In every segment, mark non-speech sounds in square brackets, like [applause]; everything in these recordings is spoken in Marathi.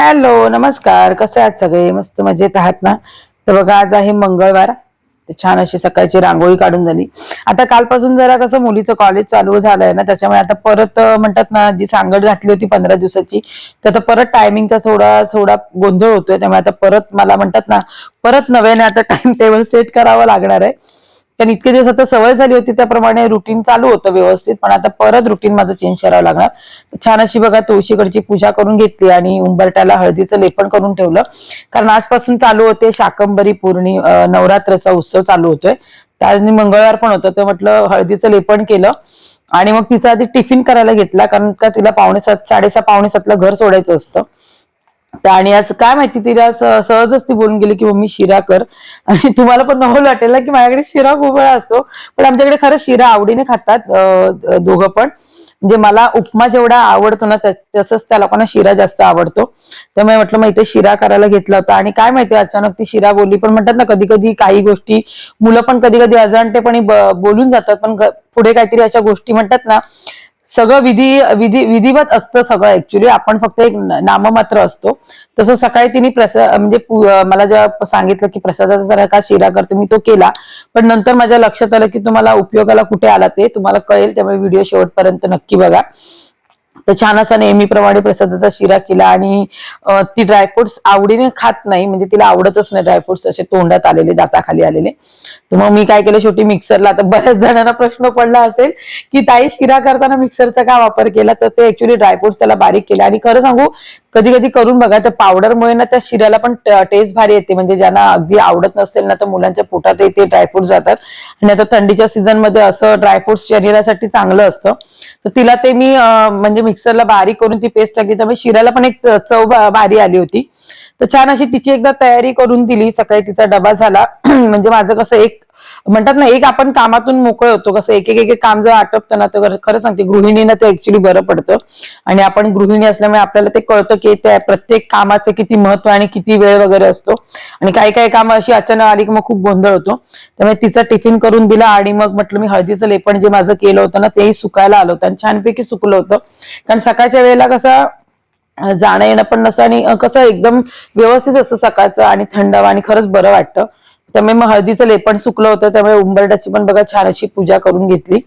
हॅलो नमस्कार. कसे आहात सगळे? मस्त मजेत आहात ना? तर बघा आज आहे मंगळवार. छान अशी सकाळची रांगोळी काढून झाली. आता कालपासून जरा कसं मुलीचं कॉलेज चालू झालंय ना त्याच्यामुळे आता परत म्हणतात ना जी सांगड घातली होती पंधरा दिवसाची तर आता परत टायमिंगचा थोडा थोडा गोंधळ होतोय. त्यामुळे आता परत मला म्हणतात ना परत नव्याने आता टाइम टेबल सेट करावं लागणार आहे. कारण इतके दिवस आता सवय झाली होती त्याप्रमाणे रुटीन चालू होतं व्यवस्थित पण आता परत रुटीन माझं चेंज करावं लागणार. छान अशी बघा तुळशीकडची पूजा करून घेतली आणि उंबरट्याला हळदीचं लेपन करून ठेवलं. कारण आजपासून चालू होते शाकंबरी पूर्णी अं, नवरात्रचा उत्सव चालू होतोय. तर आज मंगळवार पण होतं तर म्हटलं हळदीचं लेपन केलं. आणि मग तिचा आधी टिफिन करायला घेतला कारण का तिला पावणे सात साडेसहा पावणे सातला घर सोडायचं असतं. आणि असं काय माहिती तिला सहजच ती बोलून गेली की मम्मी शिरा कर. आणि तुम्हाला पण नवल वाटेल ना की माझ्याकडे शिरा खूप वेळा असतो. पण आमच्याकडे खरं शिरा आवडीने खातात दोघं पण. म्हणजे मला उपमा जेवढा आवडतो ना तसंच त्या लोकांना शिरा जास्त आवडतो. त्यामुळे म्हटलं मग इथे शिरा करायला घेतला होता. आणि काय माहिती अचानक ती शिरा बोलली. पण म्हणतात ना कधी कधी काही गोष्टी मुलं पण कधी कधी अजाणतेपणी बोलून जातात. पण पुढे काहीतरी अशा गोष्टी म्हणतात ना सगळं विधी विधी विधिवत असतं सगळं ऍक्च्युली आपण फक्त एक नाममात्र असतो. तसं सकाळी तिने प्रसाद म्हणजे मला जेव्हा सांगितलं की प्रसादाचा जरा का शिरा करते मी तो केला. पण नंतर माझ्या लक्षात आलं की तुम्हाला उपयोगाला कुठे आला ते तुम्हाला कळेल त्यामुळे व्हिडिओ शेवटपर्यंत नक्की बघा. तर छान असा नेहमीप्रमाणे प्रसादाचा शिरा केला आणि ती ड्रायफ्रुट्स आवडीने खात नाही म्हणजे तिला आवडतच नाही ड्रायफ्रुट्स असे तोंडात आलेले दाताखाली आलेले. तर मग मी काय केलं शेवटी मिक्सरला आता बऱ्याच जणांना प्रश्न पडला असेल की ताई शिरा करताना मिक्सरचा का वापर केला? तर ते ऍक्च्युली ड्रायफ्रुट्स त्याला बारीक केले. आणि खरं सांगू कधी कधी करून बघा तर पावडरमुळे ना त्या शिऱ्याला पण टेस्ट भारी येते. म्हणजे ज्यांना अगदी आवडत नसेल ना तर मुलांच्या पोटात ते ड्रायफ्रुट्स जातात. आणि आता थंडीच्या सीझनमध्ये असं ड्रायफ्रुट्स शरीरासाठी चांगलं असतं. तर तिला ते मी म्हणजे मिक्सरला बारीक करून ती पेस्ट टाकली त्यामुळे शिऱ्याला पण एक चव भारी आली होती. तर छान अशी तिची एकदा तयारी करून दिली सकाळी तिचा डबा झाला. [clears throat] म्हणजे माझं कसं एक म्हणतात ना एक आपण कामातून मोकळे होतो. कसं एक एक एक काम जर आटपतं ना तर खरं सांगते गृहिणीनं ते ऍक्च्युली बरं पडतं. आणि आपण गृहिणी असल्यामुळे आपल्याला ते कळतं की त्या प्रत्येक कामाचं किती महत्त्व आणि किती वेळ वगैरे असतो. आणि काही काही कामं अशी अचानक आली की मग खूप गोंधळ होतो. त्यामुळे तिचा टिफिन करून दिला आणि मग म्हटलं मी हळदीचं लेपण जे माझं केलं होतं ना तेही सुकायला आलं होतं. आणि छानपैकी सुकलं होतं. कारण सकाळच्या वेळेला कसं जाणं येणं पण नसतं आणि कसं एकदम व्यवस्थित असतं सकाळचं आणि थंडावा आणि खरंच बरं वाटतं. त्यामुळे मग हळदीचं लेपण सुकलं होतं त्यामुळे उंबरट्याची पण बघा छान अशी पूजा करून घेतली.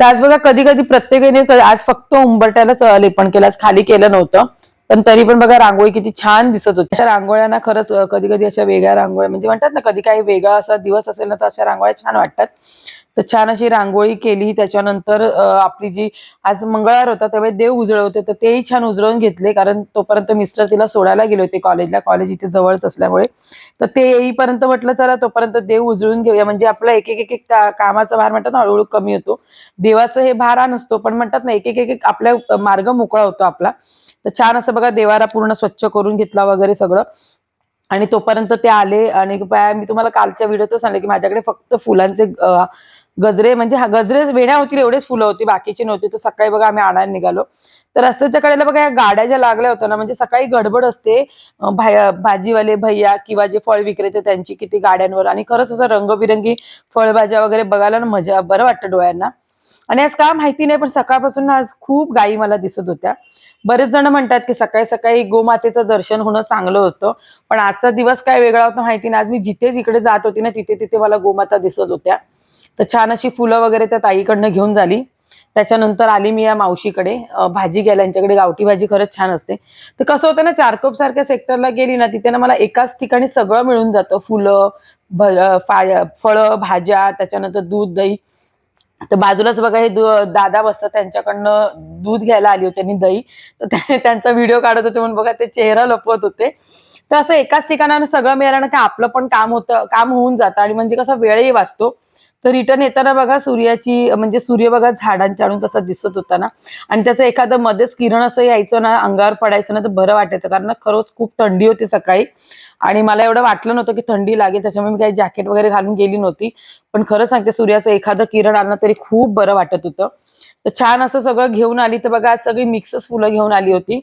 तर आज बघा कधी कधी प्रत्येकाने आज फक्त उंबरट्यालाच लेपण केलं आज खाली केलं नव्हतं. पण तरी पण बघा रांगोळी किती छान दिसत होती. अशा रांगोळ्यांना खरंच कधी कधी अशा वेगळ्या रांगोळ्या म्हणजे म्हणतात ना कधी काही वेगळा असा दिवस असेल ना तर अशा रांगोळ्या छान वाटतात. तर छान अशी रांगोळी केली. त्याच्यानंतर आपली जी आज मंगळवार होता त्यामुळे देव उजळवते होते. तर तेही छान उजळून घेतले. कारण तोपर्यंत मिस्टर तिला सोडायला गेले होते कॉलेजला. कॉलेज इथे जवळच असल्यामुळे. तर ते येईपर्यंत म्हटलं चला तोपर्यंत देव उजळून घेऊया. म्हणजे आपला एक एक एक कामाचा भार म्हणतात ना हळूहळू कमी होतो. देवाचं हे भार हा नसतो. पण म्हणतात ना एक एक एक एक आपल्या मार्ग मोकळा होतो आपला. तर छान असं बघा देवारा पूर्ण स्वच्छ करून घेतला वगैरे सगळं. आणि तोपर्यंत ते आले. आणि मी तुम्हाला कालच्या व्हिडिओतच सांगले की माझ्याकडे फक्त फुलांचे गजरे म्हणजे हा गजरे वेण्या होतील एवढेच फुलं होती बाकीची नव्हती. तर सकाळी बघा आम्ही आणायला निघालो. तर रस्त्याच्या कडेला बघा या गाड्या ज्या लागल्या होत्या ना म्हणजे सकाळी गडबड असते. भाजीवाले भैया किंवा जे फळ विक्रेते त्यांची किती गाड्यांवर. आणि खरंच असं रंगबिरंगी फळभाज्या वगैरे बघायला ना मजा बरं वाटतं डोळ्यांना. आणि आज का माहिती नाही पण सकाळपासून ना आज खूप गायी मला दिसत होत्या. बरेच जण म्हणतात की सकाळी सकाळी गोमातेचं दर्शन होणं चांगलं होतं. पण आजचा दिवस काय वेगळा होता माहिती नाही. आज मी जिथेच इकडे जात होती ना तिथे तिथे मला गोमाता दिसत होत्या. तर छान अशी फुलं वगैरे त्या ताईकडनं घेऊन झाली. त्याच्यानंतर आली मी या मावशीकडे. भाजी घ्यायला. यांच्याकडे गावठी भाजी खरंच छान असते. तर कसं होतं ना चारकोप सारख्या सेक्टरला गेली ना तिथे ना मला एकाच ठिकाणी सगळं मिळून जातं. फुलं फळं भाज्या त्याच्यानंतर दूध दही. तर बाजूलाच बघा हे दु- दादा बसतात. त्यांच्याकडनं दूध घ्यायला आली होती आणि दही. तर त्या- त्यांचा व्हिडिओ काढत होते म्हणून बघा ते चेहरा लपवत होते. तर असं एकाच ठिकाणानं सगळं मिळालं ना की आपलं पण काम होतं काम होऊन जातं. आणि म्हणजे कसं वेळही वाचतो. तर रिटर्न येताना बघा सूर्याची म्हणजे सूर्य बघा झाडांच्या आणून कसा दिसत होता ना. आणि त्याचं एखादं मध्येच किरण असं यायचं ना अंगावर पडायचं ना तर बरं वाटायचं. कारण खरंच खूप थंडी होती सकाळी. आणि मला एवढं वाटलं नव्हतं की थंडी लागेल त्याच्यामुळे मी काही जॅकेट वगैरे घालून गेली नव्हती. पण खरं सांगते सूर्याचं एखादं किरण आलं तरी खूप बरं वाटत होतं. तर छान असं सगळं घेऊन आली. तर बघा आज सगळी मिक्सच फुलं घेऊन आली होती.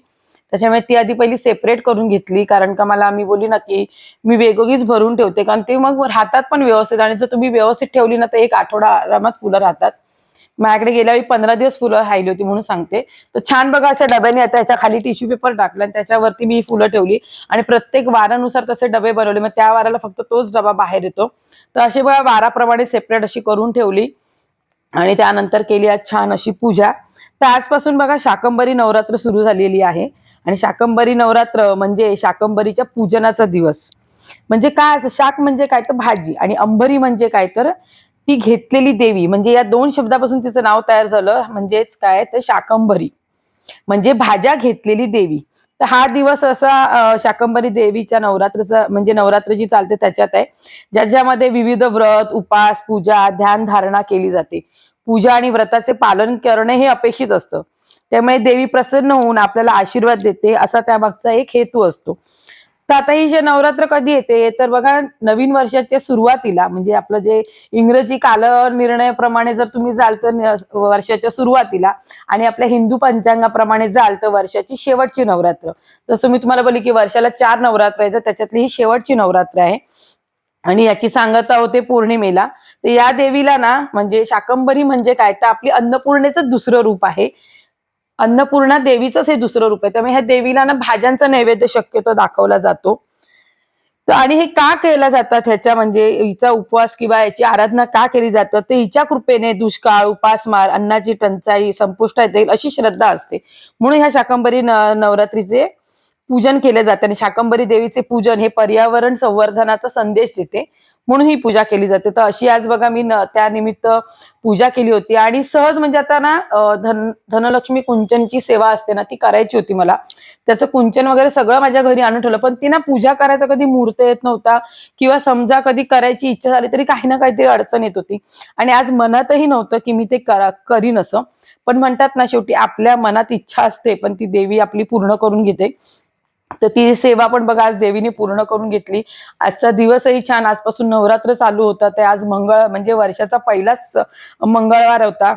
त्याच्यामुळे ती आधी पहिली सेपरेट करून घेतली. कारण का मला मी बोलली ना की मी वेगवेगळीच भरून ठेवते. कारण ते मग राहतात पण व्यवस्थित आणि जर तुम्ही व्यवस्थित ठेवली ना तर एक आठवडा आरामात फुलं राहतात. माझ्याकडे गेल्या वेळी पंधरा दिवस फुलं राहिली होती म्हणून सांगते. तर छान बघा अशा डब्याने आता याच्या खाली टिश्यू पेपर टाकला आणि त्याच्यावरती मी फुलं ठेवली. आणि प्रत्येक वारानुसार तसे डबे बनवले. मग त्या वाराला फक्त तोच डबा बाहेर येतो. तर अशी बघा वाराप्रमाणे सेपरेट अशी करून ठेवली. आणि त्यानंतर केली आज छान अशी पूजा. तर आजपासून बघा शाकंबरी नवरात्र सुरू झालेली आहे. आणि शाकंबरी नवरात्र म्हणजे शाकंबरीच्या पूजनाचा दिवस. म्हणजे काय असं? शाक म्हणजे काय? तर भाजी. आणि अंबरी म्हणजे काय? तर ती घेतलेली देवी. म्हणजे या दोन शब्दापासून तिचं नाव तयार झालं. म्हणजेच काय? तर शाकंबरी म्हणजे भाज्या घेतलेली देवी. तर हा दिवस असा शाकंबरी देवीच्या नवरात्रचा म्हणजे नवरात्र जी चालते त्याच्यात आहे. ज्याच्यामध्ये विविध व्रत उपास पूजा ध्यान धारणा केली जाते. पूजा आणि व्रताचे पालन करणे हे अपेक्षित असतं. त्यामुळे देवी प्रसन्न होऊन आपल्याला आशीर्वाद देते असा त्यामागचा एक हेतू असतो. तर आता ही जे नवरात्र कधी येते तर बघा नवीन वर्षाच्या सुरुवातीला म्हणजे आपलं जे इंग्रजी काल निर्णयाप्रमाणे जर तुम्ही जाल तर वर्षाच्या सुरुवातीला आणि आपल्या हिंदू पंचांगाप्रमाणे जाल तर वर्षाची शेवटची नवरात्र. जसं मी तुम्हाला बोलली की वर्षाला चार नवरात्र आहेत तर त्याच्यातली ही शेवटची नवरात्र आहे. आणि याची सांगता होते पौर्णिमेला. तर या देवीला ना म्हणजे शाकंबरी म्हणजे काय? तर आपली अन्नपूर्णेचं दुसरं रूप आहे. अन्नपूर्णा देवीचंच हे दुसरं रूप आहे. त्यामुळे ह्या देवीला ना भाज्यांचा नैवेद्य शक्यतो दाखवला जातो. आणि हे का केलं जातात ह्याच्या म्हणजे हिचा उपवास किंवा याची आराधना का केली जातात? ते हिच्या कृपेने दुष्काळ उपासमार अन्नाची टंचाई संपुष्टात येईल अशी श्रद्धा असते. म्हणून ह्या शाकंबरी नवरात्रीचे पूजन केले जाते. आणि शाकंबरी देवीचे पूजन हे पर्यावरण संवर्धनाचा संदेश देते. म्हणून ही पूजा केली जाते. तर अशी आज बघा मी त्यानिमित्त पूजा केली होती. आणि सहज म्हणजे आता ना धन धनलक्ष्मी कुंचनची सेवा असते ना ती करायची होती मला. त्याचं कुंचन वगैरे सगळं माझ्या घरी आणून ठेवलं. पण ती ना पूजा करायचा कधी मुहूर्त येत नव्हता किंवा समजा कधी करायची इच्छा झाली तरी काही ना काहीतरी अडचण येत होती. आणि आज मनातही नव्हतं की मी ते करा करीन असं. पण म्हणतात ना शेवटी आपल्या मनात इच्छा असते पण ती देवी आपली पूर्ण करून घेते. तर ती सेवा पण बघा आज देवीने पूर्ण करून घेतली. आजचा दिवसही छान. आजपासून नवरात्र चालू होता. ते आज मंगळ म्हणजे वर्षाचा पहिलाच मंगळवार होता.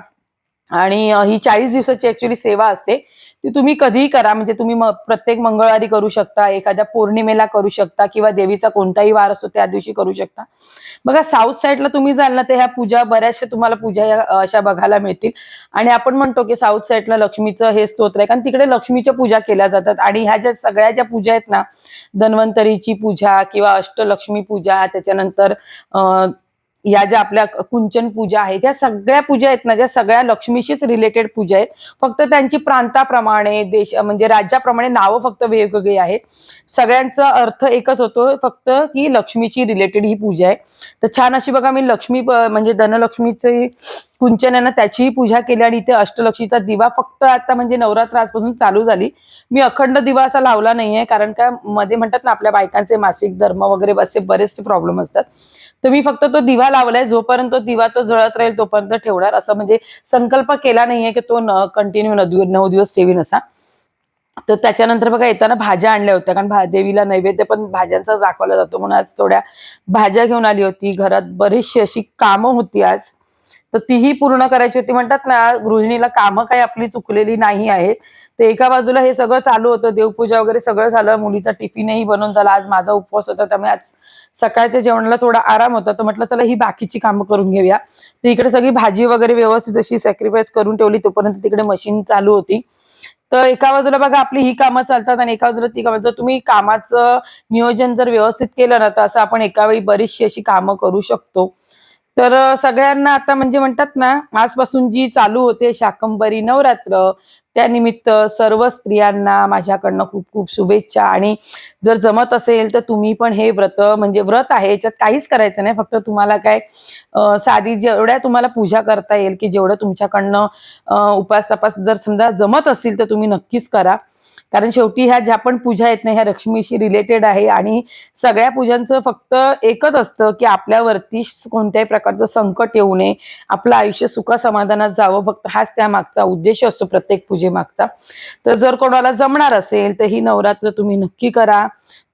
आणि ही चाळीस दिवसाची ऍक्च्युली सेवा असते. ती तुम्ही कधीही करा. म्हणजे तुम्ही प्रत्येक मंगळवारी करू शकता एखाद्या पौर्णिमेला करू शकता किंवा देवीचा कोणताही वार असतो त्या दिवशी करू शकता. बघा साऊथ साईडला तुम्ही जाल ना तर ह्या पूजा बऱ्याचशा तुम्हाला पूजा या अशा बघायला मिळतील. आणि आपण म्हणतो की साऊथ साईडला लक्ष्मीचं हे स्तोत्र आहे. कारण तिकडे लक्ष्मीच्या पूजा केल्या जातात. आणि ह्या ज्या सगळ्या ज्या पूजा आहेत ना धन्वंतरीची पूजा किंवा अष्टलक्ष्मी पूजा त्याच्यानंतर अं, या ज्या आपल्या कुंचन पूजा आहेत या सगळ्या पूजा आहेत ना ज्या सगळ्या लक्ष्मीशीच रिलेटेड पूजा आहेत. फक्त त्यांची प्रांताप्रमाणे देश म्हणजे राज्याप्रमाणे नावं फक्त वेगवेगळी आहेत. सगळ्यांचा अर्थ एकच होतो फक्त की लक्ष्मीची रिलेटेड ही पूजा आहे. तर छान अशी बघा मी लक्ष्मी म्हणजे धनलक्ष्मीची कुंचनानं त्याचीही पूजा केली आणि इथे अष्टलक्ष्मीचा दिवा फक्त आता म्हणजे नवरात्र आजपासून चालू झाली. मी अखंड दिवा असा लावला नाहीये कारण का मध्ये म्हणतात ना आपल्या बायकांचे मासिक धर्म वगैरे असे बरेचसे प्रॉब्लेम असतात. तर मी फक्त तो दिवा लावलाय जोपर्यंत तो दिवा तो जळत राहील तोपर्यंत ठेवणार. असं म्हणजे संकल्प केला नाहीये की तो न कंटिन्यू नऊ दिवस ठेवीन असा. तर त्याच्यानंतर बघा येताना भाज्या आणल्या होत्या कारण भा- देवीला नैवेद्य पण भाज्यांचा दाखवला जातो म्हणून आज थोड्या भाज्या घेऊन आली होती. घरात बरीचशी अशी कामं होती आज. तर तीही पूर्ण करायची होती. म्हणतात ना गृहिणीला कामं काही आपली चुकलेली नाही आहेत. तर एका बाजूला हे सगळं चालू होतं. देवपूजा वगैरे सगळं झालं. मुलीचा टिफिनही बनवून झाला. आज माझा उपवास होता. त्यामुळे आज सकाळच्या जेवणाला थोडा आराम होता. तर म्हटलं चला ही बाकीची कामं करून घेऊया. तर इकडे सगळी भाजी वगैरे व्यवस्थित अशी सॅक्रिफाईस करून ठेवली. तोपर्यंत तिकडे मशीन चालू होती. तर एका बाजूला बघा आपली ही कामं चालतात आणि एका बाजूला ती कामं. जर तुम्ही कामाचं नियोजन जर व्यवस्थित केलं ना तर असं आपण एका वेळी बरीचशी अशी कामं करू शकतो. तर सगळ्यांना आता म्हणजे म्हणतात ना आजपासून जी चालू होते शाकंबरी नवरात्र त्यानिमित्त सर्व स्त्रियांना माझ्याकडनं खूप खूप शुभेच्छा. आणि जर जमत असेल तर तुम्ही पण हे व्रत म्हणजे व्रत आहे याच्यात काहीच करायचं नाही. फक्त तुम्हाला काय साधी जेवढ्या तुम्हाला पूजा करता येईल की जेवढं तुमच्याकडनं उपास तपास जर समजा जमत असेल तर तुम्ही नक्कीच करा. कारण शेवटी ह्या ज्या पण पूजा आहेत ना ह्या लक्ष्मीशी रिलेटेड आहे आणि सगळ्या पूजांचं फक्त एकच असतं की आपल्यावरती कोणत्याही प्रकारचं संकट येऊ नये. आपलं आयुष्य सुख समाधानात जावं. फक्त हाच त्या मागचा उद्देश असतो प्रत्येक पूजेमागचा. तर जर कोणाला जमणार असेल तर ही नवरात्र तुम्ही नक्की करा.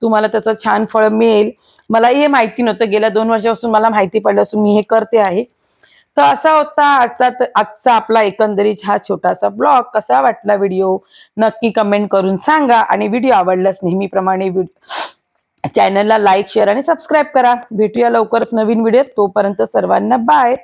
तुम्हाला त्याचं छान फळ मिळेल. मलाही हे माहिती नव्हतं. गेल्या दोन वर्षापासून मला माहिती पडल्यापासून मी हे करते आहे. तर असा होता आजचा आजचा आपला एकंदरीत हा छोटासा ब्लॉग. कसा वाटला व्हिडिओ? नक्की कमेंट करून सांगा आणि व्हिडिओ आवडल्यास नेहमीप्रमाणे चॅनलला लाईक शेअर आणि सबस्क्राईब करा. भेटूया लवकरच नवीन व्हिडिओ तोपर्यंत सर्वांना बाय.